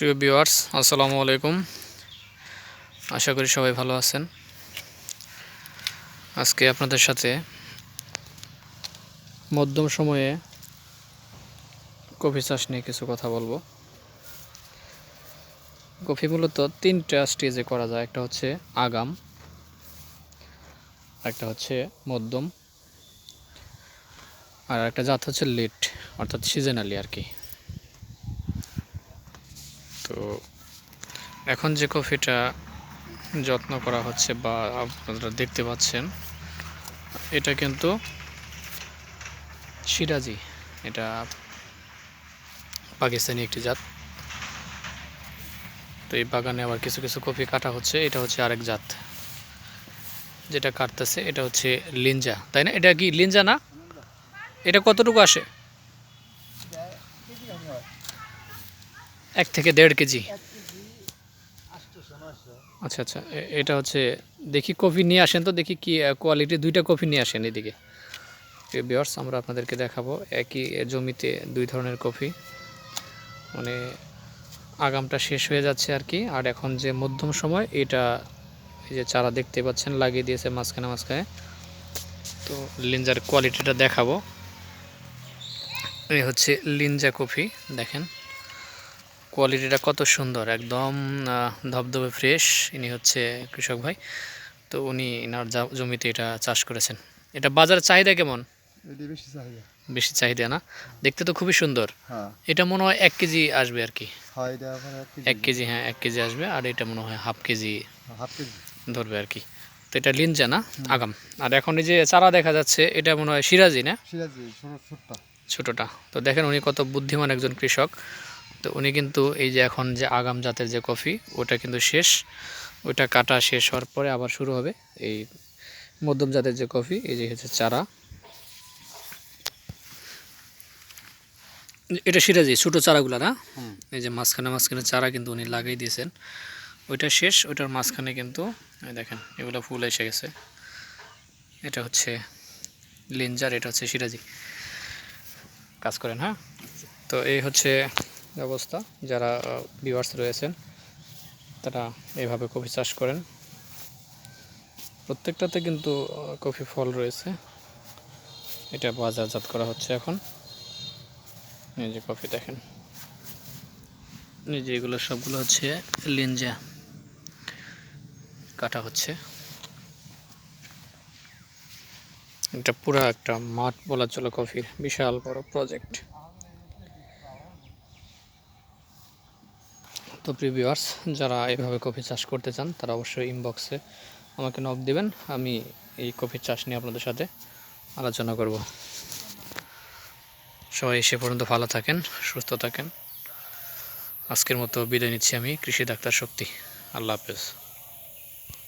প্রিয় ভিউয়ার্স, আসসালামু আলাইকুম। আশা করি সবাই ভালো আছেন। আজকে আপনাদের সাথে মধ্যম সময়ে কফি চাষ নিয়ে কিছু কথা বলব। কফি মূলত তিনটা স্টেজে করা যায়, একটা হচ্ছে আগাম একটা হচ্ছে মধ্যম, আর একটা জাত হচ্ছে লেট, অর্থাৎ সিজনালি আর কি। এখন যে কফিটা যত্ন করা হচ্ছে বা আপনারা দেখতে পাচ্ছেন, এটা কিন্তু সিরাজি। এটা পাকিস্তানি একটি জাত। তো এই বাগানে আবার কিছু কিছু কফি কাটা হচ্ছে। এটা হচ্ছে আরেক জাত। যেটা কাটতেছে, এটা হচ্ছে লিঞ্জা তাই না? এটা কি লিঞ্জা না? এটা কতটুকু আসে? এক থেকে দেড় কেজি। আচ্ছা আচ্ছা। এটা হচ্ছে, দেখি কফি নিয়ে আসেন তো, দেখি কি কোয়ালিটি দুইটা কফি নিয়ে আসেন এদিকে। বিয়ার্স আমরা আপনাদেরকে দেখাবো, একই জমিতে দুই ধরনের কফি। মানে আগামটা শেষ হয়ে যাচ্ছে আর কি, আর এখন যে মধ্যম সময়, এটা এই যে চারা দেখতে পাচ্ছেন, লাগিয়ে দিয়েছে মাঝখানে মাঝখানে। তো লিঞ্জার কোয়ালিটিটা দেখাবো। এই হচ্ছে লিঞ্জা কফি, দেখেন। কোয়ালিটিটা কত সুন্দর একদম ধবধবে ফ্রেশ ইনি হচ্ছে কৃষক ভাই। তো উনি এনার জমিতে এটা চাষ করেছেন। এটা বাজার চাহিদা কেমন? বেশি চাহিদা। বেশি চাহিদা না? দেখতে তো খুবই সুন্দর। হ্যাঁ। এটা মনে হয় এক কেজি আসবে আর কি। হয় এক কেজি। হ্যাঁ এক কেজি আসবে আর এটা মনে হয় হাফ কেজি হাফ কেজি। ধরবে আর কি। তো এটা লিনজা না? আগাম। আর এখন এই যে চারা দেখা যাচ্ছে এটা মনে হয় সিরাজি না? ছোটটা। তো দেখেন উনি কত বুদ্ধিমান একজন কৃষক। তো উনি কিন্তু এই যে এখন যে আগাম জাতের যে কফি ওটা কিন্তু শেষ। ওটা কাটা শেষ হওয়ার পরে আবার শুরু হবে এই মধ্যম জাতের যে কফি এই যে হচ্ছে চারা। এটা সিরাজি ছোটো চারাগুলো না? হুম। এই যে মাঝখানে মাঝখানে চারা কিন্তু উনি লাগিয়ে দিয়েছেন। ওইটা শেষ ওইটার মাঝখানে কিন্তু দেখেন এগুলো ফুল এসে গেছে। এটা হচ্ছে লিঞ্জার এটা হচ্ছে সিরাজি। কাজ করেন হ্যাঁ? তো এই হচ্ছে ব্যবস্থা যারা ভিউয়ার্স রয়েছেন, তারা এইভাবে কফি চাষ করেন। প্রত্যেকটাতে কিন্তু কফি ফল রয়েছে। এটা বাজারজাত করা হচ্ছে এখন। এই যে কফি দেখেন। এই যে এগুলো সবগুলো হচ্ছে লিঞ্জা কাটা হচ্ছে। এটা পুরো একটা মাঠ বলা চলে কফির, বিশাল বড় প্রজেক্ট তো প্রিভিউয়ার্স যারা এভাবে কফি চাষ করতে চান, তারা অবশ্যই ইনবক্সে আমাকে নক দিবেন। আমি এই কফি চাষ নিয়ে আপনাদের সাথে আলোচনা করব। সবাই এসে পর্যন্ত ভালো থাকেন, সুস্থ থাকেন। আজকের মতো বিদায় নিচ্ছি আমি, কৃষি ডাক্তার শক্তি। আল্লাহ হাফেজ।